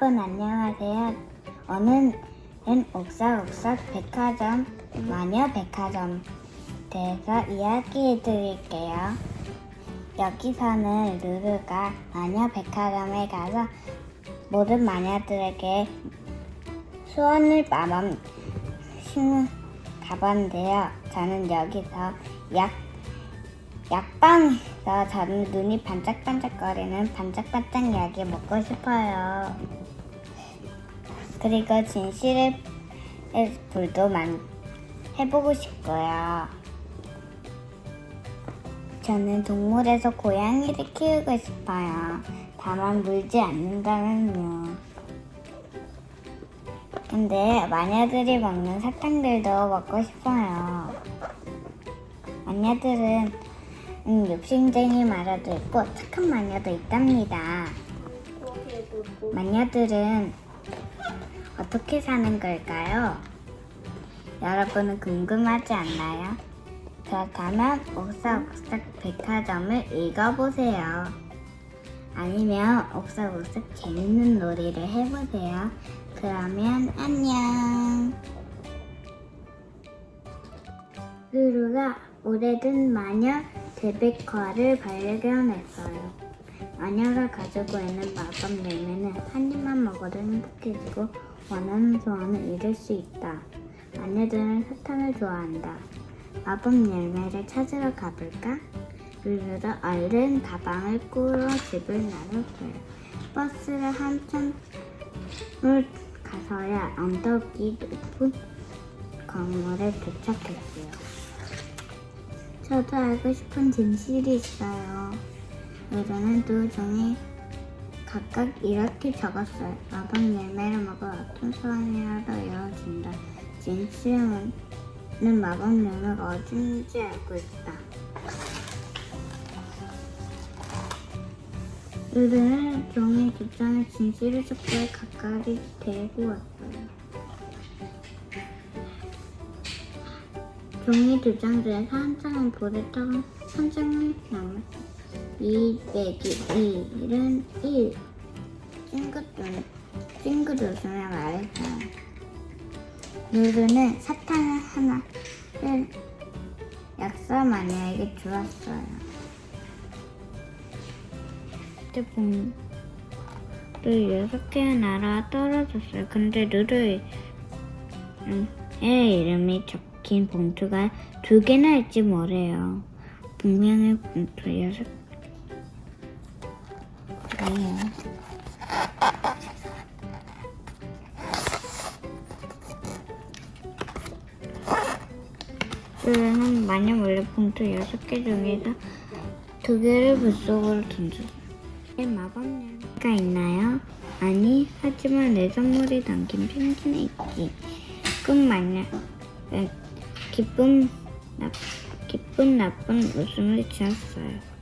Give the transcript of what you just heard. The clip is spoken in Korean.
여러분 안녕하세요. 오늘은 옥사옥사 백화점 마녀 백화점 대해서 이야기해 드릴게요. 여기서는 루루가 마녀 백화점에 가서 모든 마녀들에게 수원을 마음 심어 가봤는데요. 저는 여기서 약 약방에서 저는 눈이 반짝반짝거리는 반짝반짝 약이 먹고 싶어요. 그리고 진실의 불도 만 해보고 싶고요. 저는 동물에서 고양이를 키우고 싶어요. 다만 물지 않는다면요. 근데 마녀들이 먹는 사탕들도 먹고 싶어요. 마녀들은 음, 욕심쟁이 마녀도 있고 착한 마녀도 있답니다. 마녀들은 어떻게 사는 걸까요? 여러분은 궁금하지 않나요? 그렇다면 옥삭옥삭 백화점을 읽어보세요. 아니면 옥삭옥삭 재밌는 놀이를 해보세요. 그러면 안녕. 루루가 오래된 마녀 데베커를 발견했어요. 마녀가 가지고 있는 마법 열매는 한 입만 먹어도 행복해지고 원하는 소원을 이룰 수 있다. 마녀들은 사탕을 좋아한다. 마법 열매를 찾으러 가볼까? 루루도 얼른 가방을 꾸러 집을 나섰어요. 버스를 한참을 가서야 언덕이 높은 건물에 도착했어요. 저도 알고 싶은 진실이 있어요. 루루는 두 종이 각각 이렇게 적었어요. 마법 열매를 먹어 어떤 소원이라도 이루어진다. 진실은 마법 열매가 어딘지 알고 있다. 루루는 종이 두 장의 진실을 섞어 가까이 데리고 왔어요. 종이 두 장 중에서 한 장은 볼에 타고 한 장이 남았어요. 2 빼기 1은 1. 찡긋, 찡긋 웃으며 말했어요. 루루는 사탕을 하나를 약사 마녀에게 주었어요. 를 여섯 개의 나라가 떨어졌어요. 근데 루루의 이름이 적힌 봉투가 두 개나 있지 뭐래요. 분명히 봉투 여섯 개예요. 루루는 마녀 몰래 봉투 여섯 개 중에서 두 개를 물속으로 던졌어요. 내 마법 열매가 있나요? 아니, 하지만 내 선물이 담긴 편지는 있지. 꿈 마녀, 에, 기쁜, 나, 기쁜 나쁜 웃음을 지었어요.